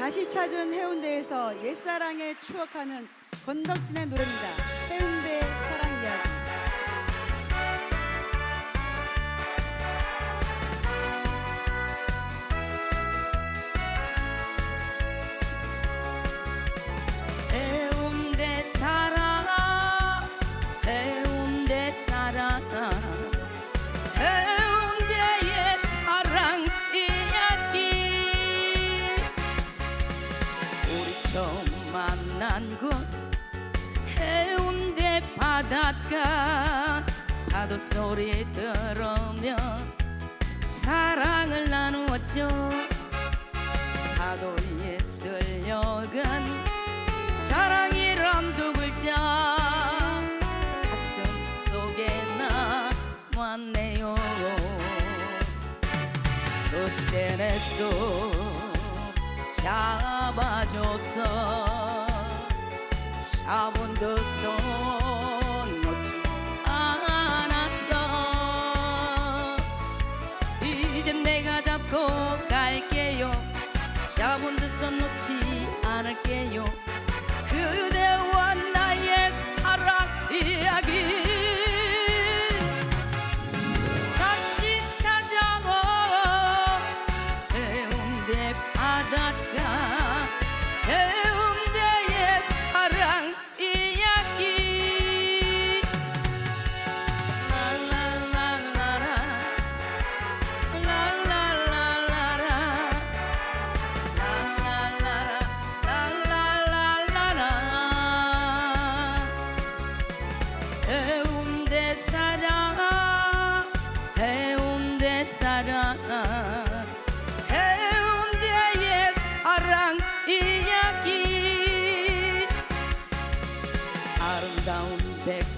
다시 찾은 해운대에서 옛사랑에 추억하는 건덕진의 노래입니다. 처음 만난 곳 해운대 바닷가. 파도 소리 들으며 사랑을 나누었죠. 파도 위에 쓸려간 사랑이란 두 글자. 가슴 속에 남았네요. 그때 내또 잡아줘서 잡은 두손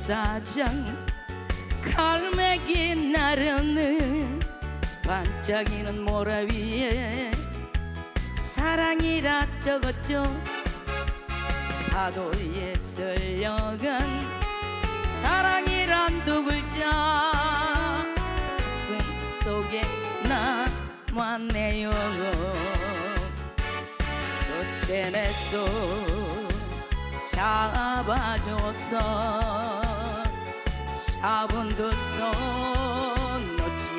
백사장 갈매기 나르는 반짝이는 모래 위에 사랑이라 적었죠. 파도 위에 쓸려간 사랑이란 두 글자. 가슴 속에 남았네요. 그때 내또 잡아줘서 잡은 두손 놓지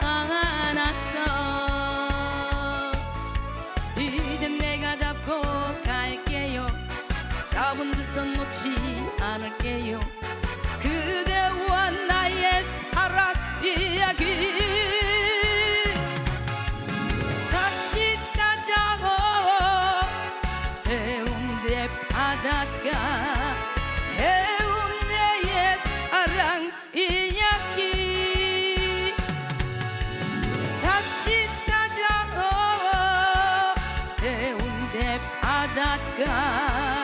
않았어. 이제 내가 잡고 갈게요. 잡은 두손 놓지 않을게요. 그대와 나의 사랑 이야기. 바닷가 해운대 바닷가